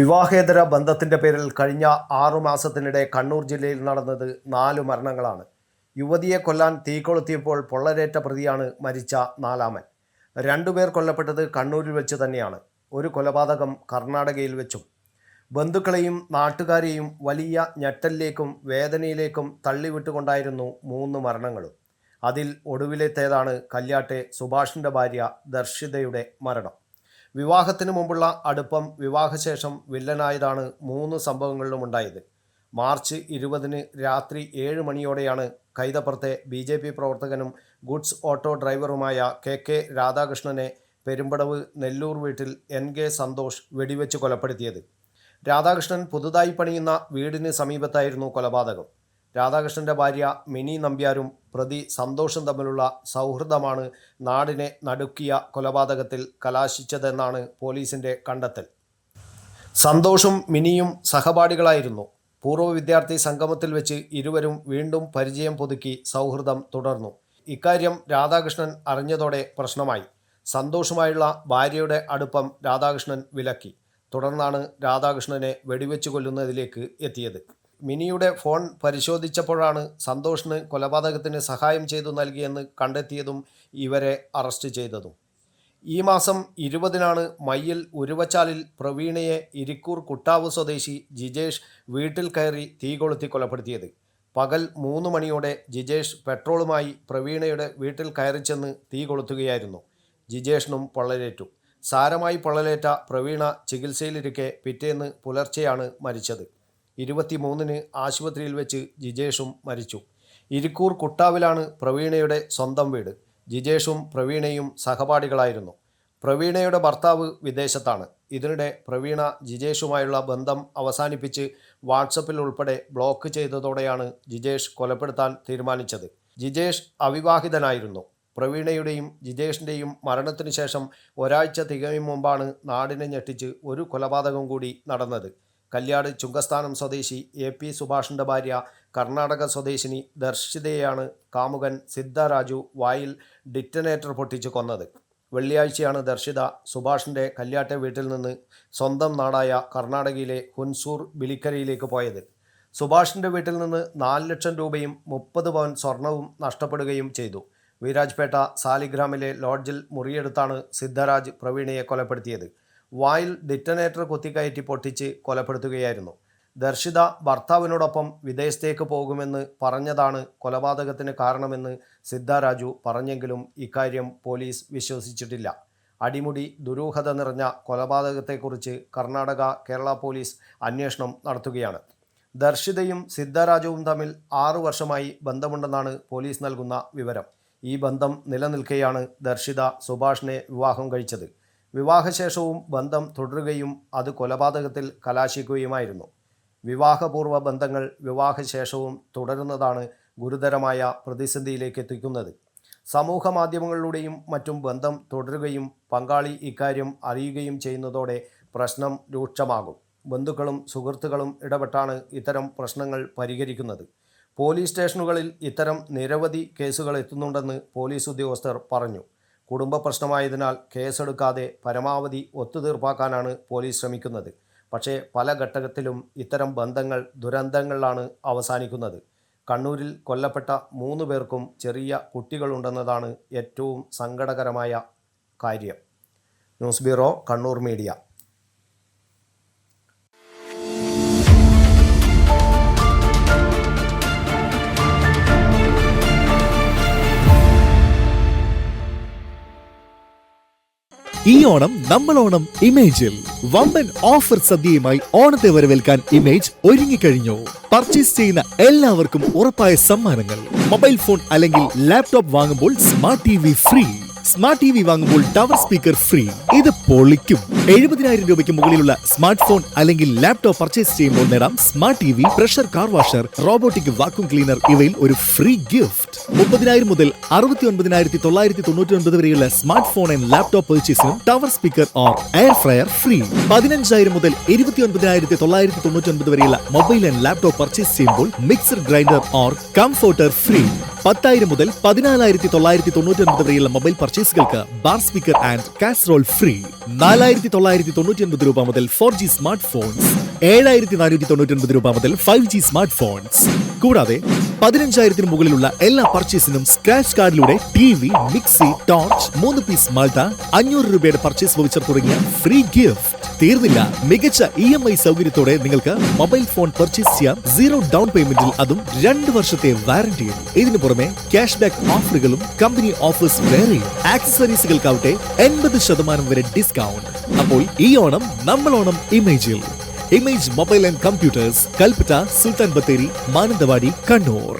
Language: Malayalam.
വിവാഹേതര ബന്ധത്തിന്റെ പേരിൽ കഴിഞ്ഞ ആറു മാസത്തിനിടെ കണ്ണൂർ ജില്ലയിൽ നടന്നത് നാല് മരണങ്ങളാണ്. യുവതിയെ കൊല്ലാൻ തീ കൊളുത്തിയപ്പോൾ പൊള്ളലേറ്റ പ്രതിയാണ് മരിച്ച നാലാമൻ. രണ്ടുപേർ കൊല്ലപ്പെട്ടത് കണ്ണൂരിൽ വെച്ച് തന്നെയാണ്. ഒരു കൊലപാതകം കർണാടകയിൽ വെച്ചും. ബന്ധുക്കളെയും നാട്ടുകാരെയും വലിയ ഞെട്ടലിലേക്കും വേദനയിലേക്കും തള്ളിവിട്ടുകൊണ്ടായിരുന്നു മൂന്ന് മരണങ്ങളും. അതിൽ ഒടുവിലത്തേതാണ് കല്യാട്ടെ സുഭാഷിന്റെ ഭാര്യ ദർശിതയുടെ മരണം. വിവാഹത്തിന് മുമ്പുള്ള അടുപ്പം വിവാഹശേഷം വില്ലനായതാണ് മൂന്ന് സംഭവങ്ങളിലും ഉണ്ടായത്. മാർച്ച് ഇരുപതിന് രാത്രി ഏഴ് മണിയോടെയാണ് കൈതപ്പുറത്തെ ബി ജെ പി പ്രവർത്തകനും ഗുഡ്സ് ഓട്ടോ ഡ്രൈവറുമായ കെ കെ രാധാകൃഷ്ണനെ പെരുമ്പടവ് നെല്ലൂർ വീട്ടിൽ എൻ കെ സന്തോഷ് വെടിവെച്ച് കൊലപ്പെടുത്തിയത്. രാധാകൃഷ്ണൻ പുതുതായി പണിയുന്ന വീടിന് സമീപത്തായിരുന്നു കൊലപാതകം. രാധാകൃഷ്ണന്റെ ഭാര്യ മിനി നമ്പ്യാരും പ്രതി സന്തോഷും തമ്മിലുള്ള സൗഹൃദമാണ് നാടിനെ നടുക്കിയ കൊലപാതകത്തിൽ കലാശിച്ചതെന്നാണ് പോലീസിന്റെ കണ്ടെത്തൽ. സന്തോഷും മിനിയും സഹപാഠികളായിരുന്നു. പൂർവ വിദ്യാർത്ഥി സംഗമത്തിൽ വെച്ച് ഇരുവരും വീണ്ടും പരിചയം പുതുക്കി സൗഹൃദം തുടർന്നു. ഇക്കാര്യം രാധാകൃഷ്ണൻ അറിഞ്ഞതോടെ പ്രശ്നമായി. സന്തോഷുമായുള്ള ഭാര്യയുടെ അടുപ്പം രാധാകൃഷ്ണൻ വിലക്കി. തുടർന്നാണ് രാധാകൃഷ്ണനെ വെടിവെച്ച് കൊല്ലുന്നതിലേക്ക് എത്തിയത്. മിനിയുടെ ഫോൺ പരിശോധിച്ചപ്പോഴാണ് സന്തോഷിന് കൊലപാതകത്തിന് സഹായം ചെയ്തു നൽകിയെന്ന് കണ്ടെത്തിയതും ഇവരെ അറസ്റ്റ് ചെയ്തതും. ഈ മാസം ഇരുപതിനാണ് മയ്യിൽ ഉരുവച്ചാലിൽ പ്രവീണയെ ഇരിക്കൂർ കുട്ടാവ് സ്വദേശി ജിജേഷ് വീട്ടിൽ കയറി തീ കൊളുത്തി കൊലപ്പെടുത്തിയത്. പകൽ മൂന്ന് മണിയോടെ ജിജേഷ് പെട്രോളുമായി പ്രവീണയുടെ വീട്ടിൽ കയറി ചെന്ന് തീ കൊളുത്തുകയായിരുന്നു. ജിജേഷിനും പൊള്ളലേറ്റു. സാരമായി പൊള്ളലേറ്റ പ്രവീണ ചികിത്സയിലിരിക്കെ പിറ്റേന്ന് പുലർച്ചെയാണ് മരിച്ചത്. ഇരുപത്തിമൂന്നിന് ആശുപത്രിയിൽ വെച്ച് ജിജേഷും മരിച്ചു. ഇരിക്കൂർ കുട്ടാവിലാണ് പ്രവീണയുടെ സ്വന്തം വീട്. ജിജേഷും പ്രവീണയും സഹപാഠികളായിരുന്നു. പ്രവീണയുടെ ഭർത്താവ് വിദേശത്താണ്. ഇതിനിടെ പ്രവീണ ജിജേഷുമായുള്ള ബന്ധം അവസാനിപ്പിച്ച് വാട്സപ്പിൽ ഉൾപ്പെടെ ബ്ലോക്ക് ചെയ്തതോടെയാണ് ജിജേഷ് കൊലപ്പെടുത്താൻ തീരുമാനിച്ചത്. ജിജേഷ് അവിവാഹിതനായിരുന്നു. പ്രവീണയുടെയും ജിജേഷിന്റെയും മരണത്തിനു ശേഷം ഒരാഴ്ച തികയും മുമ്പാണ് നാടിനെ ഞെട്ടിച്ച് ഒരു കൊലപാതകം കൂടി നടന്നത്. കല്യാട് ചുങ്കസ്ഥാനം സ്വദേശി എ പി സുഭാഷിന്റെ ഭാര്യ കർണാടക സ്വദേശിനി ദർശിതയെയാണ് കാമുകൻ സിദ്ധരാജു വായിൽ ഡിറ്റനേറ്റർ പൊട്ടിച്ച് കൊന്നത്. വെള്ളിയാഴ്ചയാണ് ദർശിത സുഭാഷിന്റെ കല്യാട്ടെ വീട്ടിൽ നിന്ന് സ്വന്തം നാടായ കർണാടകയിലെ ഹുൻസൂർ ബിലിക്കരയിലേക്ക് പോയത്. സുഭാഷിന്റെ വീട്ടിൽ നിന്ന് നാല് ലക്ഷം രൂപയും മുപ്പത് പവൻ സ്വർണവും നഷ്ടപ്പെടുകയും ചെയ്തു. വീരാജ്പേട്ട സാലിഗ്രാമിലെ ലോഡ്ജിൽ മുറിയെടുത്താണ് സിദ്ധരാജ് പ്രവീണയെ കൊലപ്പെടുത്തിയത്. വായിൽ ഡിറ്റനേറ്റർ കുത്തിക്കയറ്റി പൊട്ടിച്ച് കൊലപ്പെടുത്തുകയായിരുന്നു. ദർശിത ഭർത്താവിനോടൊപ്പം വിദേശത്തേക്ക് പോകുമെന്ന് പറഞ്ഞതാണ് കൊലപാതകത്തിന് കാരണമെന്ന് സിദ്ധാരാജു പറഞ്ഞെങ്കിലും ഇക്കാര്യം പോലീസ് വിശ്വസിച്ചിട്ടില്ല. അടിമുടി ദുരൂഹത നിറഞ്ഞ കൊലപാതകത്തെക്കുറിച്ച് കർണാടക കേരള പോലീസ് അന്വേഷണം നടത്തുകയാണ്. ദർശിതയും സിദ്ധാരാജുവും തമ്മിൽ ആറു വർഷമായി ബന്ധമുണ്ടെന്നാണ് പോലീസ് നൽകുന്ന വിവരം. ഈ ബന്ധം നിലനിൽക്കെയാണ് ദർശിത സുഭാഷിനെ വിവാഹം കഴിച്ചത്. വിവാഹശേഷവും ബന്ധം തുടരുകയും അത് കൊലപാതകത്തിൽ കലാശിക്കുകയുമായിരുന്നു. വിവാഹപൂർവ ബന്ധങ്ങൾ വിവാഹശേഷവും തുടരുന്നതാണ് ഗുരുതരമായ പ്രതിസന്ധിയിലേക്ക് എത്തിക്കുന്നത്. സമൂഹ മാധ്യമങ്ങളിലൂടെയും മറ്റും ബന്ധം തുടരുകയും പങ്കാളി ഇക്കാര്യം അറിയുകയും ചെയ്യുന്നതോടെ പ്രശ്നം രൂക്ഷമാകും. ബന്ധുക്കളും സുഹൃത്തുക്കളും ഇടപെട്ടാണ് ഇത്തരം പ്രശ്നങ്ങൾ പരിഹരിക്കുന്നത്. പോലീസ് സ്റ്റേഷനുകളിൽ ഇത്തരം നിരവധി കേസുകൾ എത്തുന്നുണ്ടെന്ന് പോലീസ് ഉദ്യോഗസ്ഥർ പറഞ്ഞു. കുടുംബ പ്രശ്നമായതിനാൽ കേസെടുക്കാതെ പരമാവധി ഒത്തുതീർപ്പാക്കാനാണ് പോലീസ് ശ്രമിക്കുന്നത്. പക്ഷേ പല ഘട്ടത്തിലും ഇത്തരം ബന്ധങ്ങൾ ദുരന്തങ്ങളിലാണ് അവസാനിക്കുന്നത്. കണ്ണൂരിൽ കൊല്ലപ്പെട്ട മൂന്ന് പേർക്കും ചെറിയ കുട്ടികളുണ്ടെന്നതാണ് ഏറ്റവും സങ്കടകരമായ കാര്യം. News bureau Kannur media. ഈ ഓണം നമ്മൾ ഓണം ഇമേജിൽ. വമ്പൻ ഓഫർ സദ്യയുമായി ഓണത്തെ വരവേൽക്കാൻ ഇമേജ് ഒരുങ്ങിക്കഴിഞ്ഞു. പർച്ചേസ് ചെയ്യുന്ന എല്ലാവർക്കും ഉറപ്പായ സമ്മാനങ്ങൾ. മൊബൈൽ ഫോൺ അല്ലെങ്കിൽ ലാപ്ടോപ്പ് വാങ്ങുമ്പോൾ smart T free. Smart T V വാങ്ങുമ്പോൾ ടവർ സ്പീക്കർ ഫ്രീ ഇത് പൊളിക്കും. എഴുപതിനായിരം രൂപയ്ക്ക് മുകളിലുള്ള സ്മാർട്ട് ഫോൺ അല്ലെങ്കിൽ ലാപ്ടോപ്പ് പർച്ചേസ് ചെയ്യുമ്പോൾ നേടാം smart T V pressure car washer robotic vacuum cleaner ഇവയിൽ ഒരു ഫ്രീ ഗിഫ്റ്റ് മുപ്പതിനായിരം മുതൽ അറുപത്തി ഒൻപതിനായിരത്തി തൊള്ളായിരത്തി തൊണ്ണൂറ്റി ഒൻപത് വരെയുള്ള smart phone and laptop പെർച്ചേസിനും tower speaker or air fryer free പതിനഞ്ചായിരം മുതൽ ഇരുപത്തി ഒൻപതിനായിരത്തി തൊള്ളായിരത്തി തൊണ്ണൂറ്റി ഒൻപത് വരെയുള്ള മൊബൈൽ ആൻഡ് ലാപ്ടോപ്പ് പർച്ചേസ് ചെയ്യുമ്പോൾ mixer grinder or comforter free പത്തായിരം മുതൽ പതിനാലായിരത്തി തൊള്ളായിരത്തി തൊണ്ണൂറ്റി ഒൻപത് വരെയുള്ള mobile പർച്ചേസുകൾക്ക് bar speaker and casserole free. നാലായിരത്തി തൊള്ളായിരത്തി തൊണ്ണൂറ്റി ഒൻപത് രൂപ മുതൽ ഫോർ ജി സ്മാർട്ട് ഫോൺസ് ഏഴായിരത്തി നാനൂറ്റി തൊണ്ണൂറ്റി ഒൻപത് രൂപ മുതൽ ഫൈവ് ജി സ്മാർട്ട് ഫോൺസ് കൂടാതെ പതിനഞ്ചായിരത്തിന് മുകളിലുള്ള എല്ലാ പർച്ചേസിനും സ്ക്രാച്ച് കാർഡിലൂടെ ടി വി മിക്സി ടോർച്ച് മൂന്ന് പീസ് മാൾട്ട അഞ്ഞൂറ് രൂപയുടെ പർച്ചേസ് വൗച്ചർ തുടങ്ങിയ ഫ്രീ ഗിഫ്റ്റ് തീർന്നില്ല. മികച്ച ഇ എം ഐ സൗകര്യത്തോടെ നിങ്ങൾക്ക് മൊബൈൽ ഫോൺ പർച്ചേസ് ചെയ്യാം. സീറോ ഡൗൺ പേയ്മെന്റിൽ അതും രണ്ട് വർഷത്തെ വാറന്റിയും ഇതിനു പുറമെ ക്യാഷ് ബാക്ക് ഓഫറുകളും കമ്പനി ഓഫേഴ്സ് വേറെയും ആക്സസറീസുകൾക്കാവട്ടെ എൺപത് ശതമാനം വരെ ഡിസ്കൗണ്ട് അപ്പോൾ ഈ ഓണം നമ്മൾ Onam ഇമേജിൽ image mobile and computers Kalpetta Sultan Bathery Mananthavady Kannur.